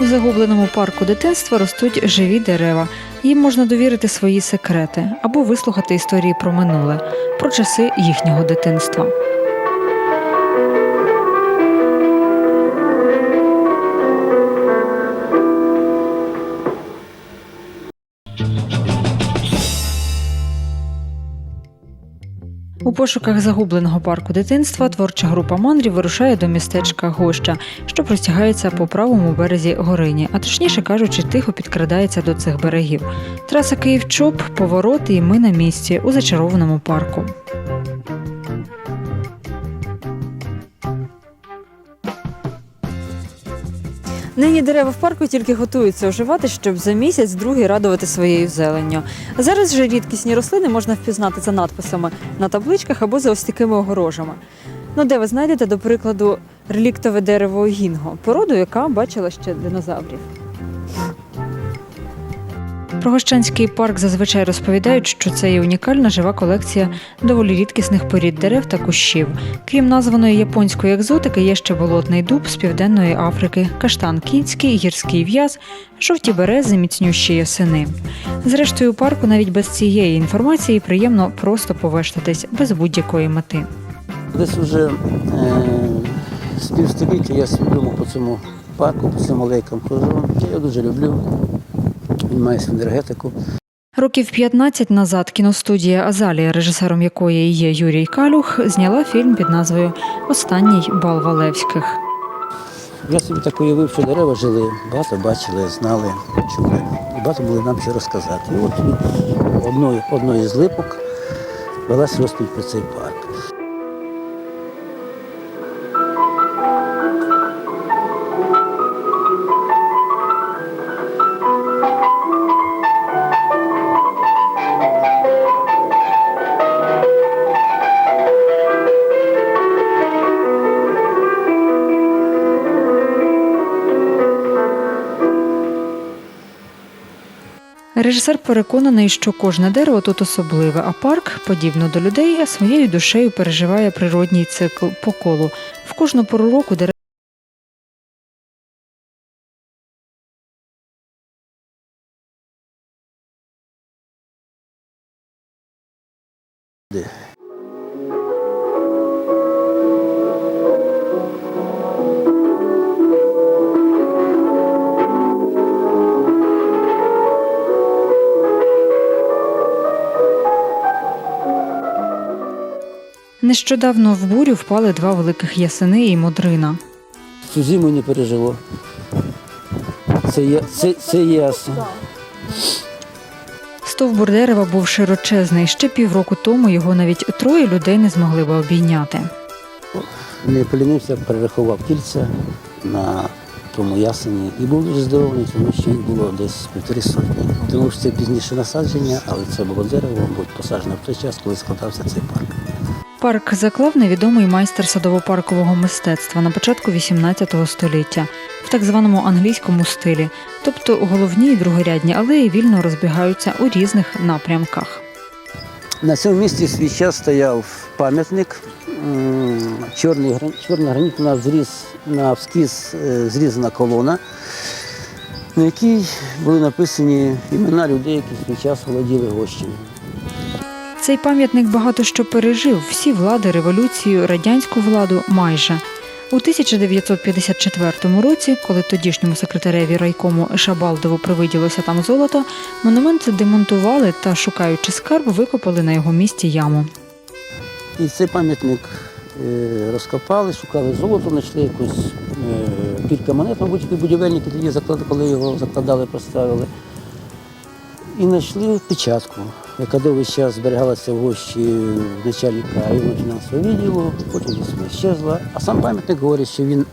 У загубленому парку дитинства ростуть живі дерева. Їм можна довірити свої секрети або вислухати історії про минуле, про часи їхнього дитинства. У пошуках загубленого парку дитинства творча група мандрів вирушає до містечка Гоща, що простягається по правому березі Горині, а точніше кажучи, тихо підкрадається до цих берегів. Траса Київ-Чоп, повороти, і ми на місці у зачарованому парку. Нині дерева в парку тільки готуються оживати, щоб за місяць другий радувати своєю зеленню. Зараз же рідкісні рослини можна впізнати за надписами на табличках або за ось такими огорожами. Ну, де ви знайдете, до прикладу, реліктове дерево гінго, породу, яка бачила ще динозаврів. Про Гощанський парк зазвичай розповідають, що це є унікальна жива колекція доволі рідкісних порід дерев та кущів. Крім названої японської екзотики, є ще болотний дуб з південної Африки, каштан кінський, гірський в'яз, жовті берези, міцнющі ясени. Зрештою, парку навіть без цієї інформації приємно просто повештатись без будь-якої мети. Десь уже е, з півстоліття я свідомо по цьому парку, по цим алейкам хожу. Я дуже люблю. Свою енергетику. Років 15 назад кіностудія Азалія, режисером якої є Юрій Калюх, зняла фільм під назвою Останній бал Валевських. Я собі так уявив, що дерева жили, багато бачили, знали, чули. І багато було нам що розказати. І от від одної, одної з липок велась розповідь про цей парк. Режисер переконаний, що кожне дерево тут особливе, а парк, подібно до людей, своєю душею переживає природній цикл по колу. В кожну пору року дерева Нещодавно в бурю впали два великих ясени і модрина. Цю зиму не пережило. Це, є, це, це ясно. Стовбур дерева був широчезний. Ще півроку тому його навіть троє людей не змогли би обійняти. Не полінився, перерахував кільця на тому ясені і був дуже здивований, тому що їх було десь півтори сотні. Тому що це пізніше насадження, але це було дерево, мабуть, посаджено в той час, коли складався цей парк. Парк заклав невідомий майстер садово-паркового мистецтва на початку XVIII століття в так званому англійському стилі, тобто головні і другорядні алеї вільно розбігаються у різних напрямках. На цьому місці свій час стояв пам'ятник. Чорний, гран- чорний граніт на зріз, на вскіз е, зрізана колона, на якій були написані імена людей, які свій час володіли гощами. Цей пам'ятник багато що пережив всі влади, революцію, радянську владу майже. У 1954 році, коли тодішньому секретареві райкому Шабалдову привиділося там золото, монумент демонтували та, шукаючи скарб, викопали на його місці яму. І цей пам'ятник е, розкопали, шукали золото, знайшли якусь е, кілька монет, мабуть, які будівельники тоді закладали, коли його закладали, поставили. І знайшли печатку, яка зберігалося в гощі начальника районного фінансового відділу, потім щезла. А сам пам'ятник говорить, що він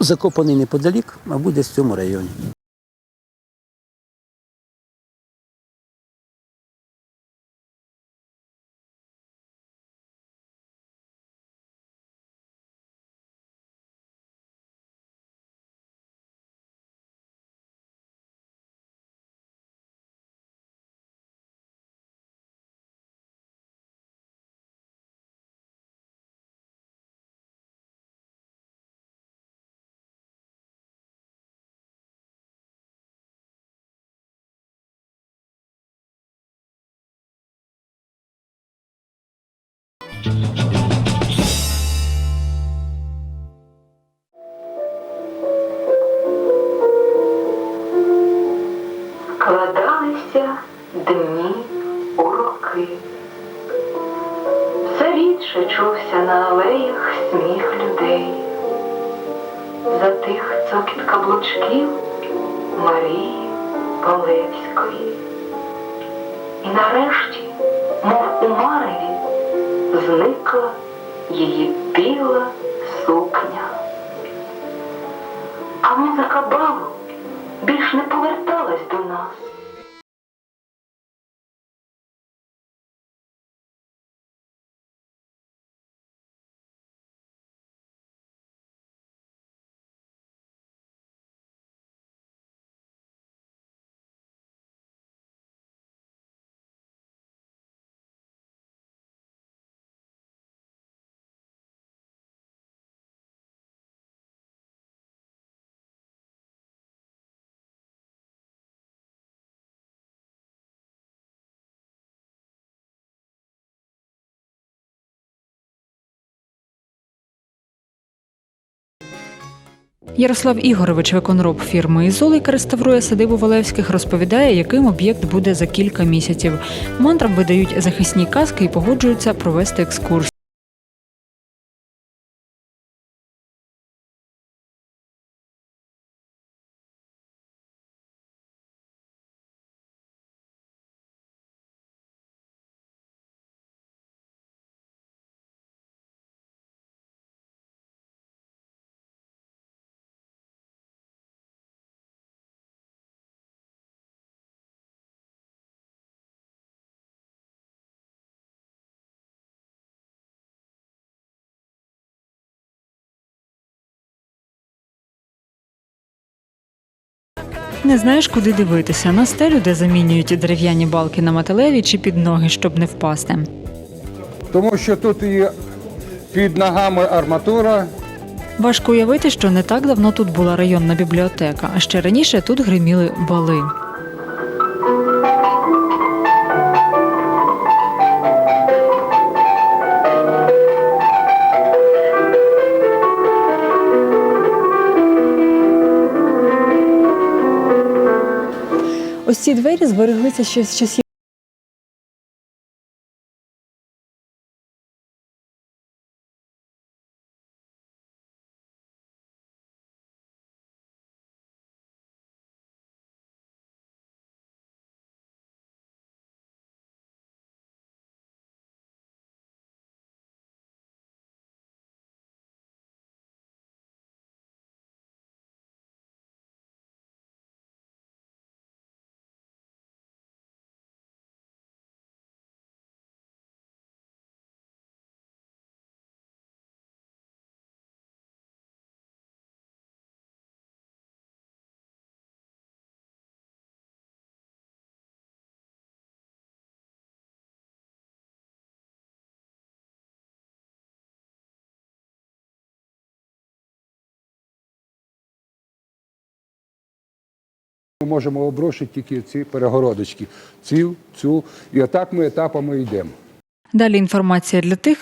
закопаний неподалік, мабуть, десь в цьому районі. Складалися дні у роки. Все рідше чувся на алеях сміх людей. Затих цокіт каблучків Марії Полевської. І нарешті, мов у мареві, зникла її біла сукня. А музика балу більш не поверталась до нас. Ярослав Ігорович, виконроб фірми Ізол, яка реставрує садибу Валевських, розповідає, яким об'єкт буде за кілька місяців. Мантрам видають захисні каски і погоджуються провести екскурсію. Не знаєш, куди дивитися на стелю, де замінюють дерев'яні балки на металеві чи під ноги, щоб не впасти. Тому що тут і під ногами арматура, Важко уявити, що не так давно тут була районна бібліотека, а ще раніше тут гриміли бали. Ось ці двері збереглися ще з часів. Ми можемо обрушити тільки ці перегородочки. Цю, цю. І отак ми етапами йдемо. Далі інформація для тих,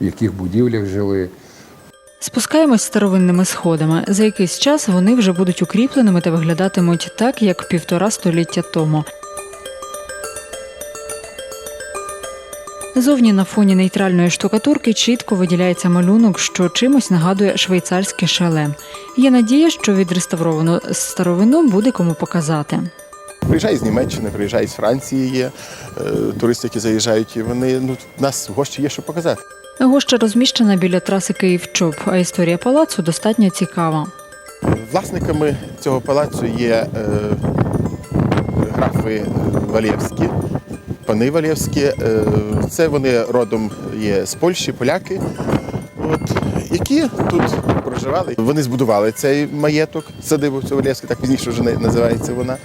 в яких будівлях жили. Спускаємось старовинними сходами. За якийсь час вони вже будуть укріпленими та виглядатимуть так, як півтора століття тому. Зовні на фоні нейтральної штукатурки чітко виділяється малюнок, що чимось нагадує швейцарське шале. Є надія, що відреставровану старовину буде кому показати. Приїжджають з Німеччини, приїжджають з Франції є е, туристи, які заїжджають, і вони ну в нас гощі є що показати. Гоща розміщена біля траси Київ-Чоп, а історія палацу достатньо цікава. Власниками цього палацу є е, графи Валєвські, пани Валєвські. Е, це вони родом є з Польщі, поляки, от, які тут проживали. Вони збудували цей маєток, садибу цю Валєвську, так пізніше вже називається вона.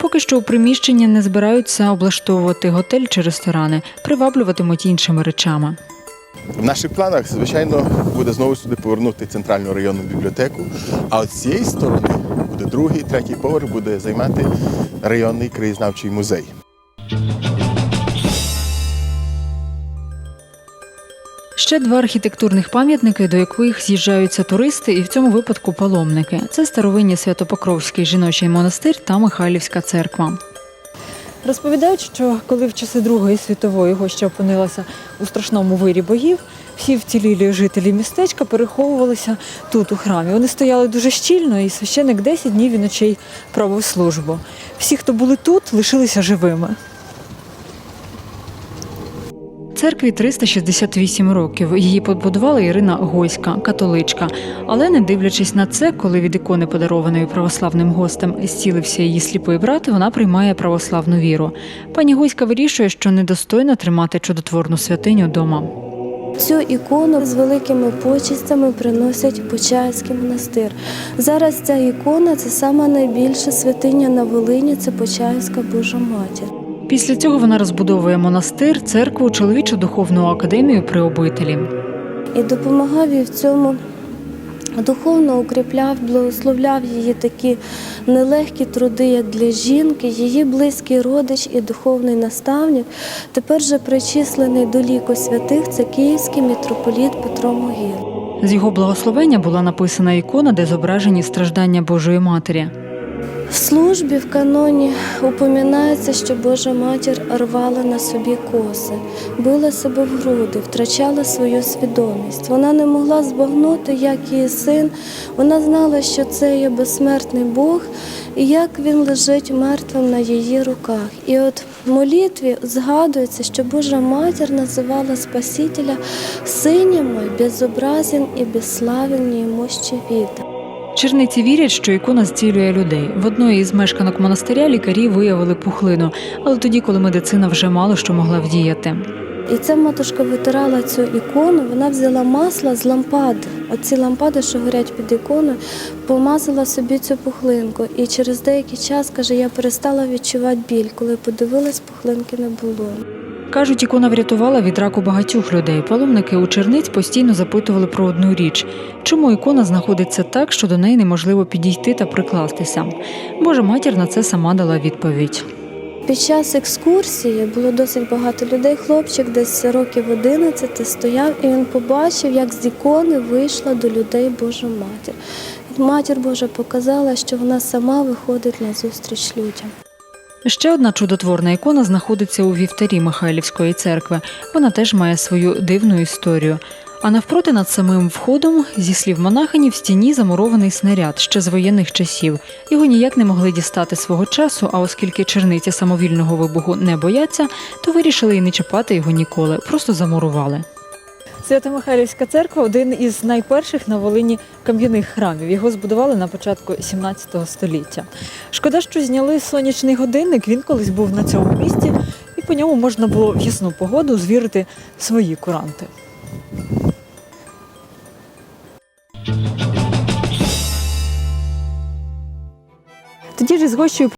Поки що у приміщенні не збираються облаштовувати готель чи ресторани, приваблюватимуть іншими речами. В наших планах, звичайно, буде знову сюди повернути центральну районну бібліотеку. А от цієї сторони буде другий, третій поверх буде займати районний краєзнавчий музей. Ще два архітектурних пам'ятники, до яких з'їжджаються туристи, і в цьому випадку паломники. Це старовинні Святопокровський жіночий монастир та Михайлівська церква. Розповідають, що коли в часи Другої світової гоща опинилася у страшному вирі боїв, всі вцілілі жителі містечка переховувалися тут, у храмі. Вони стояли дуже щільно, і священик 10 днів і ночей провів службу. Всі, хто були тут, лишилися живими. Церкві 368 років. Її побудувала Ірина Гойська, католичка. Але не дивлячись на це, коли від ікони, подарованої православним гостем, зцілився її сліпий брат, вона приймає православну віру. Пані Гойська вирішує, що недостойно тримати чудотворну святиню вдома. Цю ікону з великими почестями приносять в Почаївський монастир. Зараз ця ікона це сама найбільша святиня на Волині, це Почаївська Божа Матір. Після цього вона розбудовує монастир, церкву, чоловічу духовну академію при обителі. І допомагав їй в цьому духовно укріпляв, благословляв її такі нелегкі труди, як для жінки, її близький родич і духовний наставник, тепер же причислений до ліку святих, це київський митрополіт Петро Могил. З його благословення була написана ікона, де зображені страждання Божої Матері. В службі в каноні упоминається, що Божа матір рвала на собі коси, била себе в груди, втрачала свою свідомість. Вона не могла збагнути, як її син. Вона знала, що це є безсмертний Бог, і як він лежить мертвим на її руках. І от в молитві згадується, що Божа матір називала Спасителя синім мой, безобразен і безславен немощі віда. Черниці вірять, що ікона зцілює людей. В одної із мешканок монастиря лікарі виявили пухлину, але тоді, коли медицина вже мало що могла вдіяти. І ця матушка витирала цю ікону, вона взяла масло з лампади. Оці лампади, що горять під іконою, помазала собі цю пухлинку. І через деякий час, каже, я перестала відчувати біль. Коли подивилась, пухлинки не було. Кажуть, ікона врятувала від раку багатьох людей. Паломники у черниць постійно запитували про одну річ: чому ікона знаходиться так, що до неї неможливо підійти та прикластися. Божа матір на це сама дала відповідь. Під час екскурсії було досить багато людей. Хлопчик десь років 11 стояв, і він побачив, як з ікони вийшла до людей Божа матір. Матір Божа показала, що вона сама виходить на зустріч людям. Ще одна чудотворна ікона знаходиться у вівтарі Михайлівської церкви. Вона теж має свою дивну історію. А навпроти над самим входом, зі слів монахині, в стіні замурований снаряд ще з воєнних часів. Його ніяк не могли дістати свого часу, а оскільки черниці самовільного вибуху не бояться, то вирішили і не чіпати його ніколи, просто замурували. Свято-Михайлівська церква один із найперших на Волині кам'яних храмів. Його збудували на початку 17 століття. Шкода, що зняли сонячний годинник. Він колись був на цьому місці, і по ньому можна було в ясну погоду звірити свої куранти. Тоді ж із гощею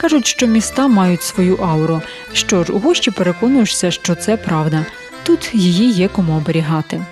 Кажуть, що міста мають свою ауру. Що ж, у гощі переконуєшся, що це правда. Тут її є кому оберігати.